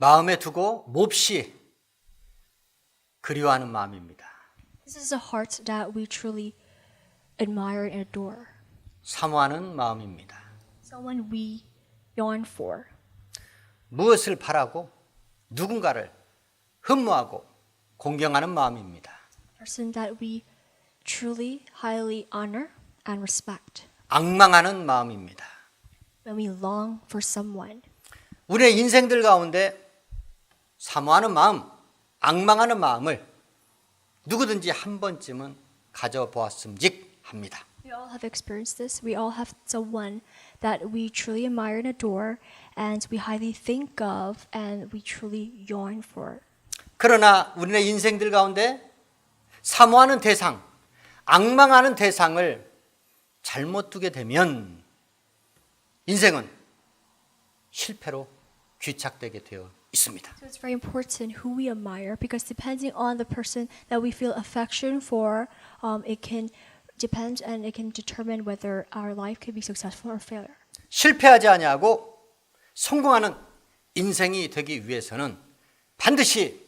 마음에 두고 몹시 그리워하는 마음입니다. This is a heart that we truly admire and adore. 사모하는 마음입니다. Someone we yearn for. 무엇을 바라고 누군가를 흠모하고 공경하는 마음입니다. Person that we truly highly honor and respect. 악망하는 마음입니다. When we long for someone. 우리의 인생들 가운데 사모하는 마음, 악망하는 마음을 누구든지 한 번쯤은 가져보았음직 합니다. We all have experienced this. We all have someone that we truly admire and adore, and we highly think of, and we truly yearn for. 그러나 우리의 인생들 가운데 사모하는 대상, 악망하는 대상을 잘못 두게 되면 인생은 실패로 귀착되게 되어 있습니다. So it's very important who we admire because depending on the person that we feel affection for, um, it can depend and it can determine whether our life can be successful or failure. 실패하지 아니하고 성공하는 인생이 되기 위해서는 반드시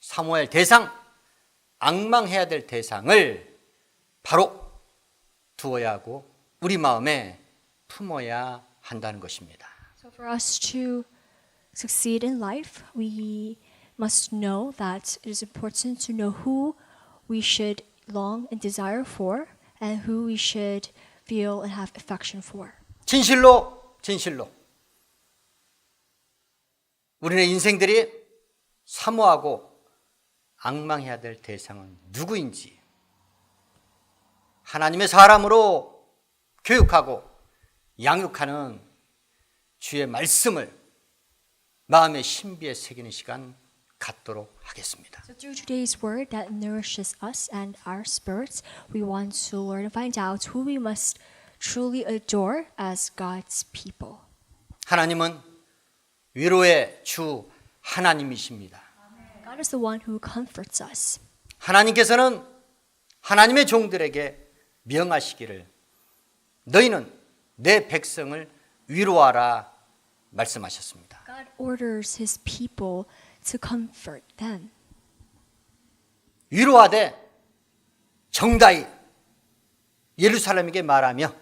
사모할 대상, 악망해야 될 대상을 바로 두어야 하고 우리 마음에 품어야 한다는 것입니다. So for us to succeed in life, we must know that it is important to know who we should long and desire for and who we should feel and have affection for. 진실로 진실로 우리의 인생들이 사모하고 악망해야 될 대상은 누구인지 하나님의 사람으로 교육하고 양육하는 주의 말씀을 마음의 신비에 새기는 시간 갖도록 하겠습니다. So through today's word that nourishes us and our spirits, we want to learn and find out who we must truly adore as God's people. 하나님은 위로의 주 하나님이십니다. God is the one who comforts us. 하나님께서는 하나님의 종들에게 명하시기를 너희는 내 백성을 위로하라 말씀하셨습니다. God orders his people to comfort them. 위로하되 정다이 예루살렘에게 말하며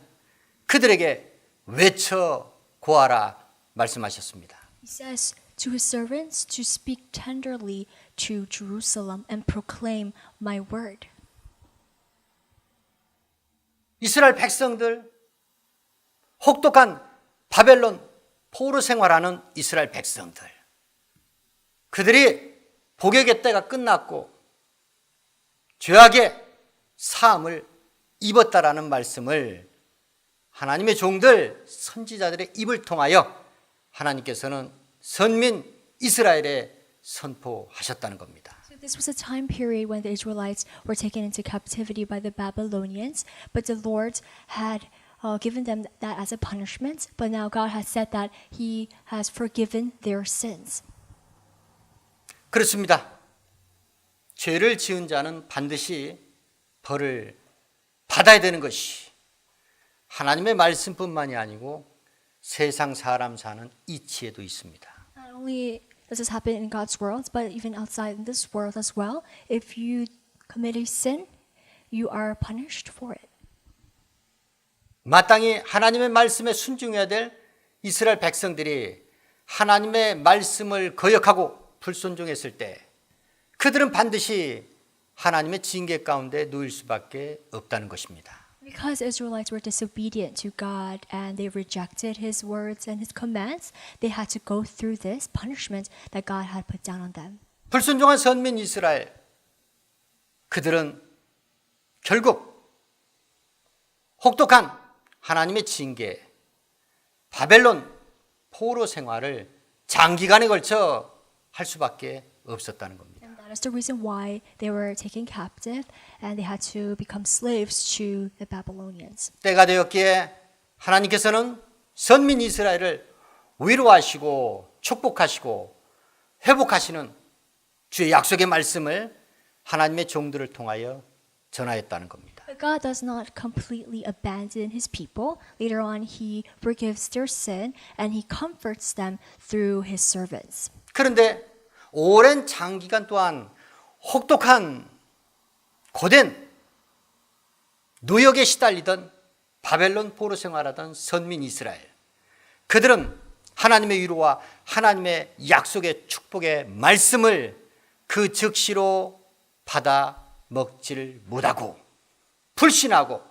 그들에게 외쳐 고하라 말씀하셨습니다. He says to his servants to speak tenderly to Jerusalem and proclaim my word. 이스라엘 백성들 혹독한 바벨론 포로 생활하는 이스라엘 백성들 그들이 복역의 때가 끝났고 죄악의 사함을 입었다라는 말씀을 하나님의 종들 선지자들의 입을 통하여 하나님께서는 선민 이스라엘에 선포하셨다는 겁니다. This was a time period when the Israelites were taken into captivity by the Babylonians, but the Lord had uh, given them that as a punishment. But now God has said that He has forgiven their sins. 그렇습니다. 죄를 지은 자는 반드시 벌을 받아야 되는 것이 하나님의 말씀뿐만이 아니고 세상 사람 사는 이치에도 있습니다. Not only does this happen in God's world, but even outside in this world as well. If you commit a sin, you are punished for it. 마땅히 하나님의 말씀에 순종해야 될 이스라엘 백성들이 하나님의 말씀을 거역하고 불순종했을 때 그들은 반드시 하나님의 징계 가운데 놓일 수밖에 없다는 것입니다. Because Israelites were disobedient to God and they rejected His words and His commands, they had to go through this punishment that God had put down on them. 불순종한 선민 이스라엘 그들은 결국 혹독한 하나님의 징계 바벨론 포로 생활을 장기간에 걸쳐 할 수밖에 없었다는 겁니다. And that is the reason why they were taken captive and they had to become slaves to the Babylonians. 때가 되었기에 하나님께서는 선민 이스라엘을 위로하시고 축복하시고 회복하시는 주의 약속의 말씀을 하나님의 종들을 통하여 전하였다는 겁니다. But God does not completely abandon his people. Later on, he forgives their sin and he comforts them through his servants. 그런데 오랜 장기간 동안 혹독한 고된 노역에 시달리던 바벨론 포로 생활하던 선민 이스라엘. 그들은 하나님의 위로와 하나님의 약속의 축복의 말씀을 그 즉시로 받아 먹지를 못하고 불신하고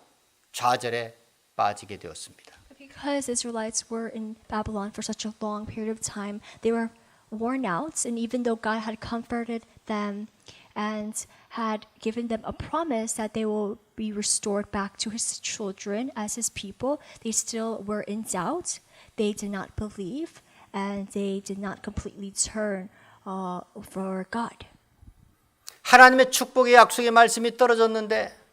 좌절에 빠지게 되었습니다. Because Israelites were in Babylon for such a long period of time, they were worn out, and even though God had comforted them and had given them a promise that they will be restored back to his children as his people, they still were in doubt. They did not believe, and they did not completely turn uh, for God. 하나님의 축복의 약속의 말씀이 떨어졌는데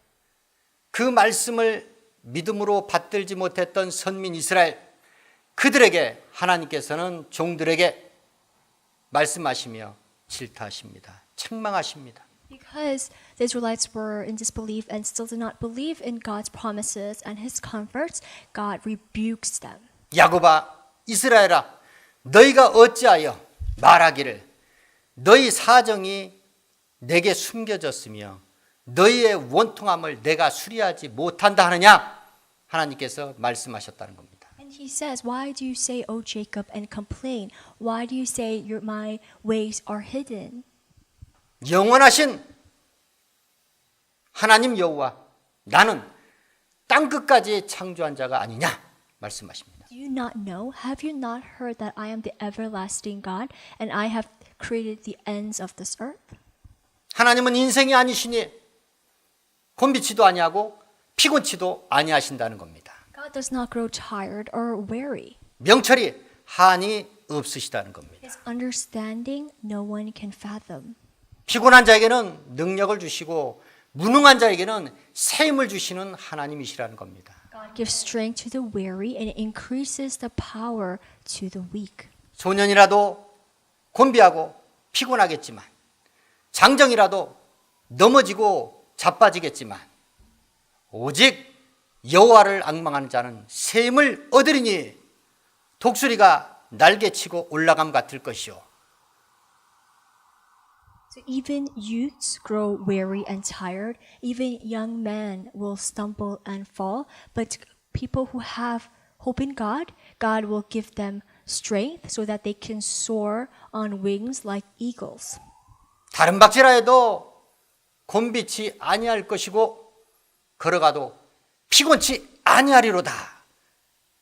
그 말씀을 믿음으로 받들지 못했던 선민 이스라엘 그들에게 하나님께서는 종들에게 말씀하시며 질타하십니다. 책망하십니다. Because the Israelites were in disbelief and still did not believe in God's promises and his comforts, God rebukes them. 야곱아 이스라엘아 너희가 어찌하여 말하기를 너희 사정이 내게 숨겨졌으며 너희의 원통함을 내가 수리하지 못한다 하느냐 하나님께서 말씀하셨다는 겁니다. And he says, Why do you say, O Jacob, and complain? Why do you say, your, My ways are hidden? 영원하신 하나님 여호와 나는 땅 끝까지 창조한 자가 아니냐 말씀하십니다. Do you not know? Have you not heard that I am the everlasting God, and I have created the ends of this earth? 하나님은 인생이 아니시니 곤비치도 아니하고 피곤치도 아니하신다는 겁니다. God does not grow tired or weary. 명철이 한이 없으시다는 겁니다. His understanding no one can fathom. 피곤한 자에게는 능력을 주시고 무능한 자에게는 새 힘을 주시는 하나님이시라는 겁니다. God gives strength to the weary and increases the power to the weak. 소년이라도 곤비하고 피곤하겠지만 장정이라도 넘어지고 자빠지겠지만 오직 여호와를 악망하는 자는 새 힘을 얻으리니 독수리가 날개치고 올라감 같을 것이요 So even youths grow weary and tired. Even young men will stumble and fall. But people who have hope in God, God will give them strength so that they can soar on wings like eagles. 다른 박질하 해도 곤비치 아니할 것이고 걸어가도 피곤치 아니하리로다.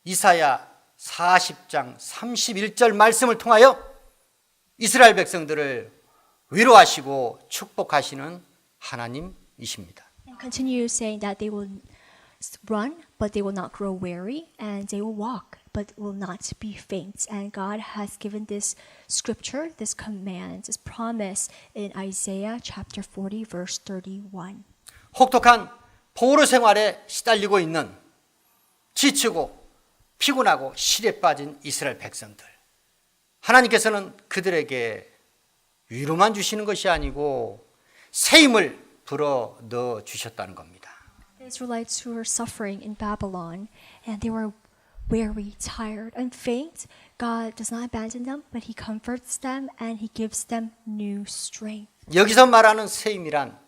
이사야 40장 31절 말씀을 통하여 이스라엘 백성들을 위로하시고 축복하시는 하나님이십니다. Continue saying that they will run, but they will not grow weary, and they will walk, but will not be faint. And God has given this scripture, this command, this promise in Isaiah chapter 40, verse 31. 혹독한 포로 생활에 시달리고 있는 지치고 피곤하고 실에 빠진 이스라엘 백성들. 하나님께서는 그들에게 위로만 주시는 것이 아니고 새 힘을 불어 넣어 주셨다는 겁니다. The Israelites who were suffering in Babylon, and they were weary, tired, and faint, God does not abandon them, but He comforts them and He gives them new strength. 여기서 말하는 새 힘이란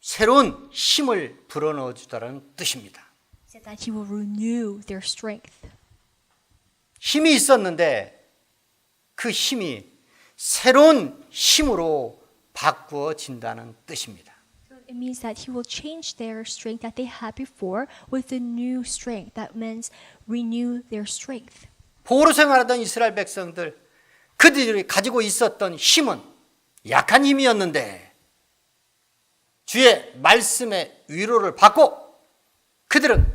새로운 힘을 불어 넣어 주다라는 뜻입니다. He said that He will renew their strength. 힘이 있었는데 그 힘이 새로운 힘으로 바꾸어진다는 뜻입니다. It means that He will change their strength that they had before with a new strength. That means renew their strength. 포로 생활하던 이스라엘 백성들 그들이 가지고 있었던 힘은 약한 힘이었는데 주의 말씀의 위로를 받고 그들은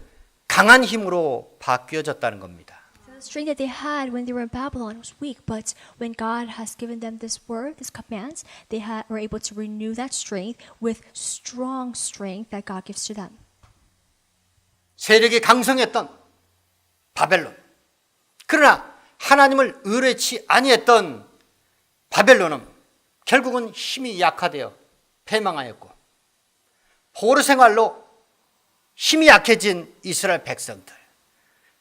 강한 힘으로 바뀌어졌다는 겁니다. Strength that they had when they were in Babylon was weak, but when God has given them this word, this commands, they ha- were able to renew that strength with strong strength that God gives to them. 세력이 강성했던 바벨론. 그러나 하나님을 의뢰치 아니했던 바벨론은 결국은 힘이 약화되어 패망하였고 포로 생활로 힘이 약해진 이스라엘 백성들.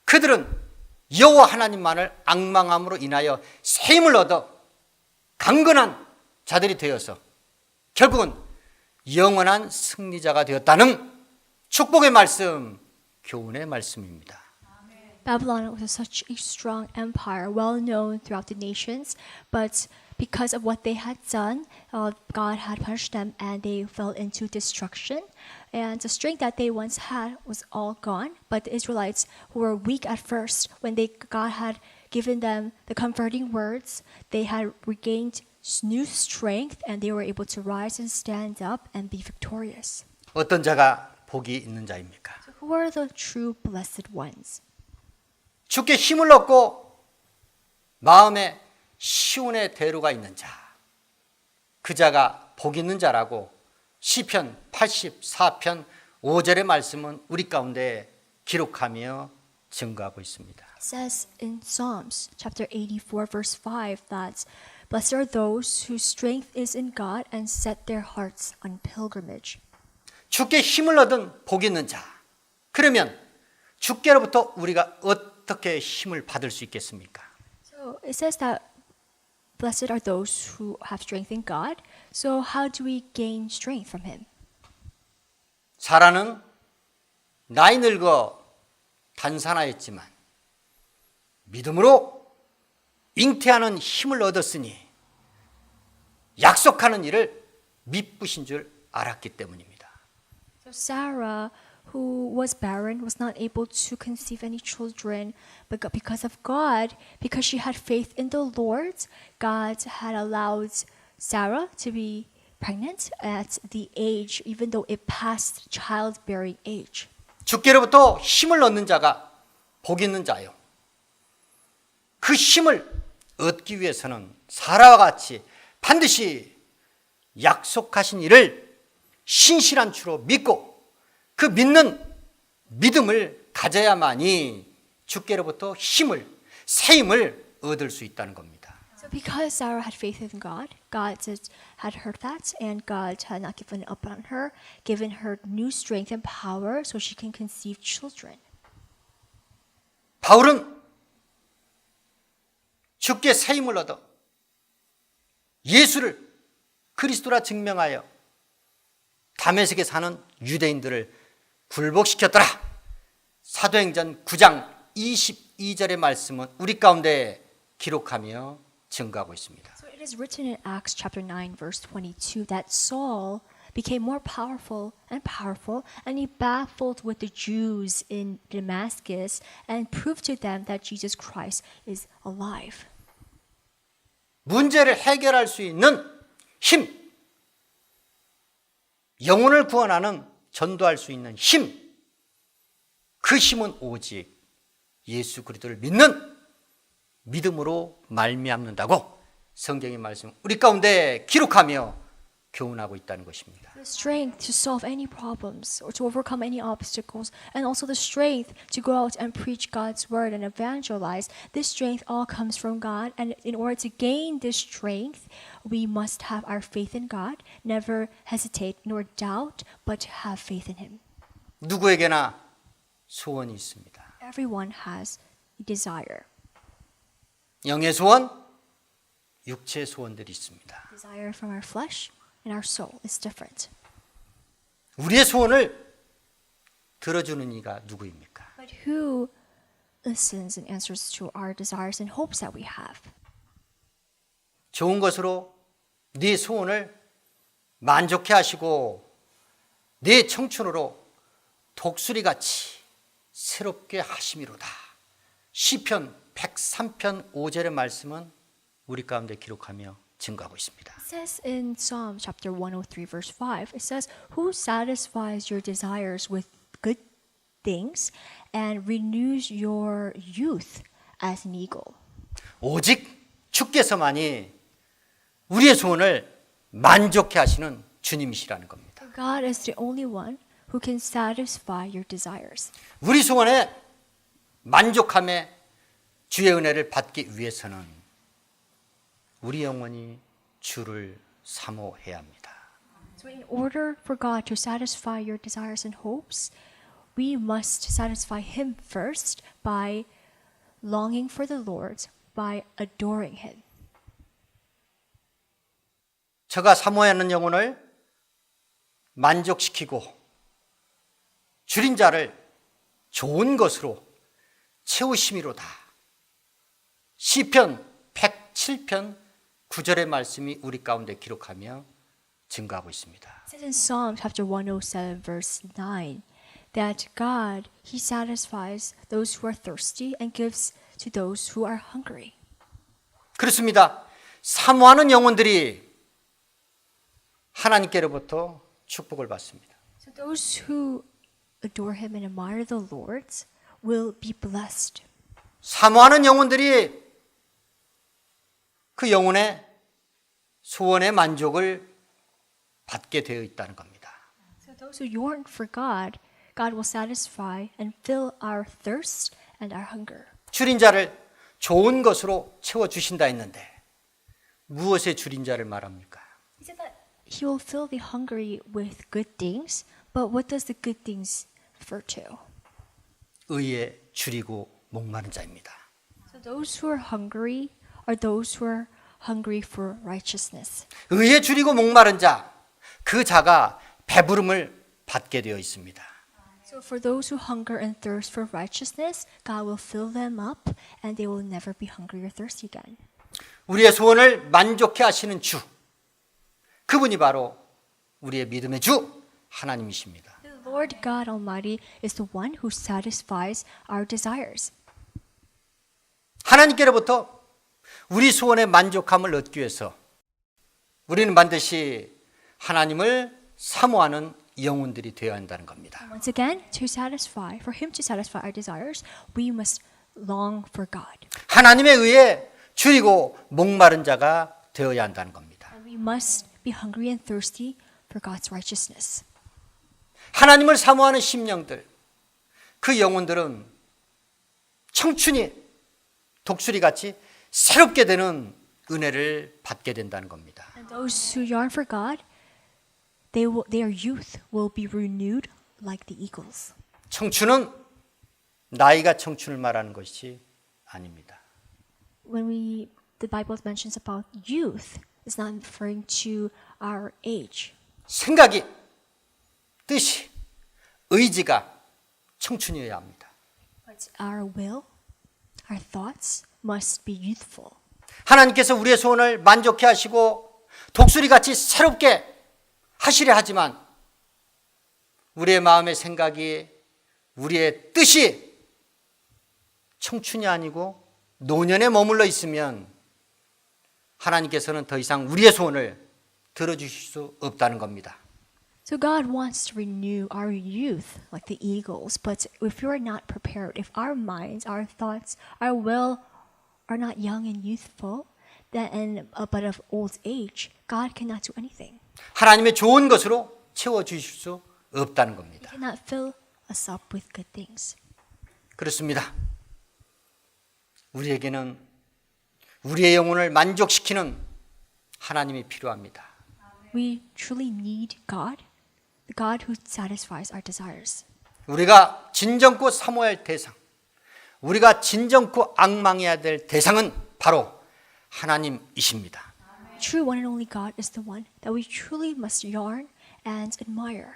그들은 여호와 하나님만을 악망함으로 인하여 새 힘을 얻어 강건한 자들이 되어서 결국은 영원한 승리자가 되었다는 축복의 말씀, 교훈의 말씀입니다. Babylon was such a strong empire, well known throughout the nations, but because of what they had done, uh, God had punished them and they fell into destruction. And the strength that they once had was all gone. But the Israelites, who were weak at first, when they God had given them the comforting words, they had regained new strength and they were able to rise and stand up and be victorious. 어떤 자가 복이 있는 자입니까? So who are the true blessed 오nes? 주께 힘을 얻고 마음에 시온의 대로가 있는 자. 그 자가 복 있는 자라고 시편 84편 5절의 말씀은 우리 가운데 기록하며 증거하고 있습니다. It says in Psalms chapter 84 verse 5 that blessed are those whose strength is in God and set their hearts on pilgrimage. 주께 힘을 얻은 복 있는 자. 그러면 주께로부터 우리가 어떻게 힘을 받을 수 있겠습니까? So it says that blessed are those who have strength in God. So how do we gain strength from him? 사라는 나이 늙어 단산하였지만 믿음으로 잉태하는 힘을 얻었으니 약속하는 일을 미쁘신 줄 알았기 때문입니다. So Sarah, who was barren, was not able to conceive any children, but go- because of God, because she had faith in the Lord, God had allowed Sarah to be pregnant at the age, even though it passed childbearing age. 주께로부터 힘을 얻는 자가 복 있는 자요. 그 힘을 얻기 위해서는 사라와 같이 반드시 약속하신 일을 신실한 추로 믿고 그 믿는 믿음을 가져야만이 주께로부터 힘을 새 힘을 얻을 수 있다는 겁니다. So because Sarah had faith in God, God had heard that, and God had not given up on her, given her new strength and power so she can conceive children. 바울은 주께 새 힘을 얻어 예수를 그리스도라 증명하여 다메섹에 사는 유대인들을 굴복시켰더라. 사도행전 9장 22절의 말씀은 우리 가운데 기록하며 증거하고 있습니다. So it is written in Acts chapter 9 verse 22 that Saul became more powerful and powerful and he baffled with the Jews in Damascus and proved to them that Jesus Christ is alive. 문제를 해결할 수 있는 힘, 영혼을 구원하는 전도할 수 있는 힘, 그 힘은 오직 예수 그리스도를 믿는 믿음으로 말미암는다고 성경의 말씀 우리 가운데 기록하며 교훈하고 있다는 것입니다. The strength to solve any problems or to overcome any obstacles, and also the strength to go out and preach God's word and evangelize. This strength all comes from God, and in order to gain this strength, we must have our faith in God, never hesitate nor doubt, but have faith in Him. 누구에게나 소원이 있습니다. Everyone has a desire. 영의 소원, 육체의 소원들이 있습니다. Desire from our flesh And our soul is different. 우리의 소원을 들어주는 이가 누구입니까? But who listens and answers to our desires and hopes that we have? 좋은 것으로 네 소원을 만족해 하시고 네 청춘으로 독수리 같이 새롭게 하심이로다. 시편 103편 5절의 말씀은 우리 가운데 기록하며 증거하고 있습니다. It says in Psalm chapter 103 verse 5, it says, Who satisfies your desires with good things and renews your youth as an eagle? 오직 주께서만이 우리의 소원을 만족해 하시는 주님이시라는 겁니다. God is the only one who can satisfy your desires. 우리 소원에 만족함에 주의 은혜를 받기 위해서는 우리 영혼이 주를 사모해야 합니다. So, in order for God to satisfy your desires and hopes, we must satisfy Him first by longing for the Lord, by adoring Him. 저가 사모하는 영혼을 만족시키고 줄인 자를 좋은 것으로 채우심이로다. 시편 107편 9절의 말씀이 우리 가운데 기록하며 증거하고 있습니다. It says in Psalm chapter 107, verse 9, that God, He satisfies those who are thirsty and gives to those who are hungry. 그렇습니다. 사모하는 영혼들이 하나님께로부터 축복을 받습니다. So those who adore Him and admire the Lord will be blessed. 사모하는 영혼들이 그 영혼의 소원의 만족을 받게 되어 있다는 겁니다. So those who yearn for God, God will satisfy and fill our thirst and our hunger. 줄인 자를 좋은 것으로 채워 주신다 했는데 무엇에 줄인 자를 말합니까? He said that He will fill the hungry with good things, but what does the good things refer to? 의에 줄이고 목마른 자입니다. So those who are hungry are those who are hungry for righteousness. 의에 줄이고 목마른 자, 그 자가 배부름을 받게 되어 있습니다. So for those who hunger and thirst for righteousness, God will fill them up and they will never be hungry or thirsty again. 우리의 소원을 만족해 하시는 주, 그분이 바로 우리의 믿음의 주 하나님이십니다. The Lord God Almighty is the one who satisfies our desires. 하나님께로부터 우리 소원의 만족함을 얻기 위해서 우리는 반드시 하나님을 사모하는 영혼들이 되어야 한다는 겁니다. Once again, to satisfy, for Him to satisfy our desires, we must long for God. 하나님의 의에 줄이고 목마른 자가 되어야 한다는 겁니다. And we must be hungry and thirsty for God's righteousness. 하나님을 사모하는 심령들, 그 영혼들은 청춘이 독수리 같이 새롭게 되는 은혜를 받게 된다는 겁니다. And those who yearn for God, they will, their youth will be renewed like the eagles. 청춘은 나이가 청춘을 말하는 것이 아닙니다. When we, the Bible mentions about youth, it's not referring to our age. 생각이, 뜻이, 의지가 청춘이어야 합니다. But our will, our thoughts must be youthful. 하나님께서 우리의 소원을 만족해 하시고 독수리 같이 새롭게 하시려 하지만 우리의 마음의 생각이 우리의 뜻이 청춘이 아니고 노년에 머물러 있으면 하나님께서는 더 이상 우리의 소원을 들어주실 수 없다는 겁니다. So God wants to renew our youth like the eagles, but if we are not prepared, if our minds, our thoughts, our will are not young and youthful, then and uh, but of old age, God cannot do anything. 하나님의 좋은 것으로 채워 주실 수 없다는 He 겁니다. cannot fill us up with good things. 그렇습니다. 우리에게는 우리의 영혼을 만족시키는 하나님이 필요합니다. We truly need God, the God who satisfies our desires. 우리가 진정코 사모해야 할 대상, 우리가 진정코 악망해야 될 대상은 바로 하나님이십니다. True one and only God is the one that we truly must yearn and admire.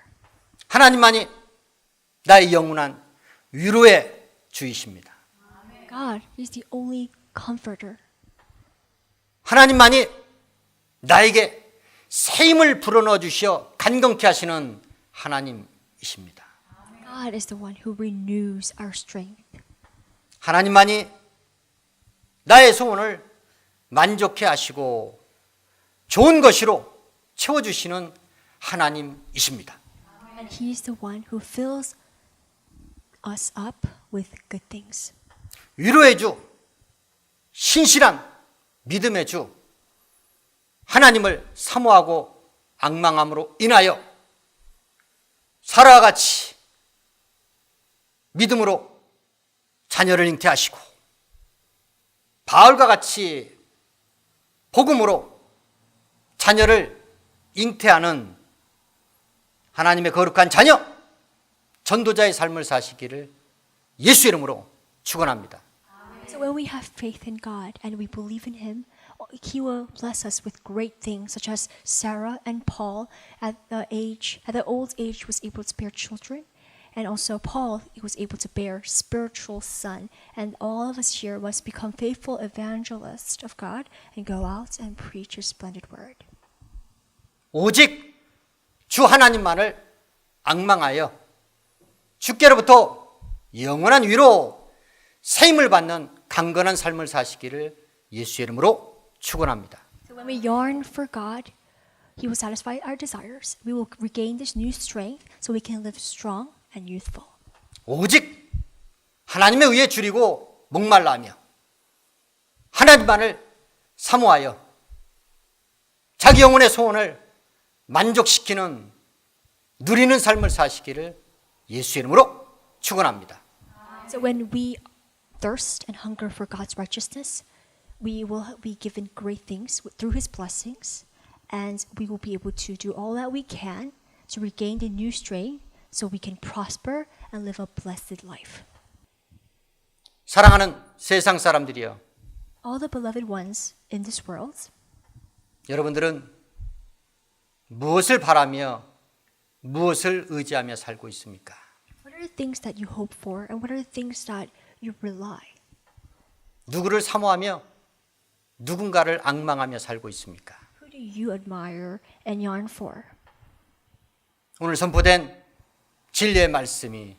하나님만이 나의 영원한 위로의 주이십니다. God is the only comforter. 하나님만이 나에게 새 힘을 불어넣어 주시어 간경케 하시는 하나님이십니다. God is the one who renews our strength. 하나님만이 나의 소원을 만족해 하시고 좋은 것으로 채워주시는 하나님이십니다. He is the one who fills us up with good things. 위로의 주, 신실한 믿음의 주, 하나님을 사모하고 악망함으로 인하여 사라와 같이 믿음으로 자녀를 잉태하시고 바울과 같이 복음으로 자녀를 잉태하는 하나님의 거룩한 자녀, 전도자의 삶을 사시기를 예수 이름으로 축원합니다. So when we have faith in God and we believe in Him, He will bless us with great things, such as Sarah and Paul at the age, at the old age, was able to bear children, and also Paul he was able to bear spiritual son. And all of us here must become faithful evangelists of God and go out and preach His splendid word. 오직 주 하나님만을 악망하여 주께로부터 영원한 위로 세임을 받는 강건한 삶을 사시기를 예수 이름으로 축원합니다. So when we yearn for God, He will satisfy our desires. We will regain this new strength so we can live strong and youthful. 오직 하나님의 의에 줄이고 목말라하며 하나님만을 사모하여 자기 영혼의 소원을 만족시키는 누리는 삶을 사시기를 예수 이름으로 축원합니다. So when we thirst and hunger for God's righteousness, we will be given great things through His blessings, and we will be able to do all that we can to regain the new strength so we can prosper and live a blessed life. 사랑하는 세상 사람들이여 All the beloved ones in this world, 여러분들은 무엇을 바라며 무엇을 의지하며 살고 있습니까? what are the things that you hope for, and what are the things that you rely? 누구를 사모하며 누군가를 악망하며 살고 있습니까? Who do you admire and yearn for? 오늘 선포된 진리의 말씀이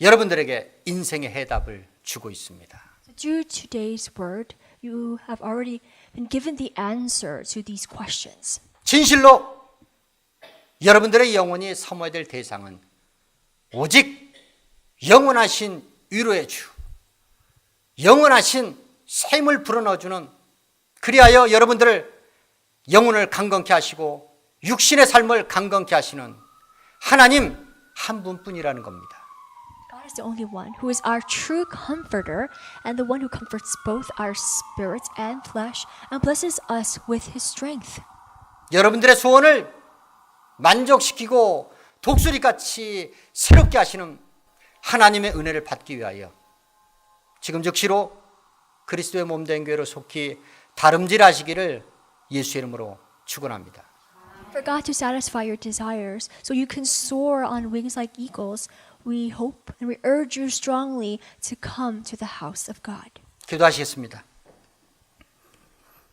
여러분들에게 인생의 해답을 주고 있습니다. Through today's word, you have already been given the answer to these questions. 진실로 여러분들의 영혼이 사모해야 될 대상은 오직 영원하신 위로의 주, 영원하신 샘을 불어넣어주는 그리하여 여러분들을 영혼을 강건케 하시고 육신의 삶을 강건케 하시는 하나님 한 분뿐이라는 겁니다. God is the only one who is our true comforter and the one who comforts both our spirit and flesh and blesses us with his strength. 여러분들의 소원을 만족시키고 독수리같이 새롭게 하시는 하나님의 은혜를 받기 위하여 지금 즉시로 그리스도의 몸된 교회로 속히 다름질하시기를 예수 이름으로 축원합니다. For God to satisfy your desires so you can soar on wings like eagles, we hope and we urge you strongly to come to the house of God. 기도하시겠습니다.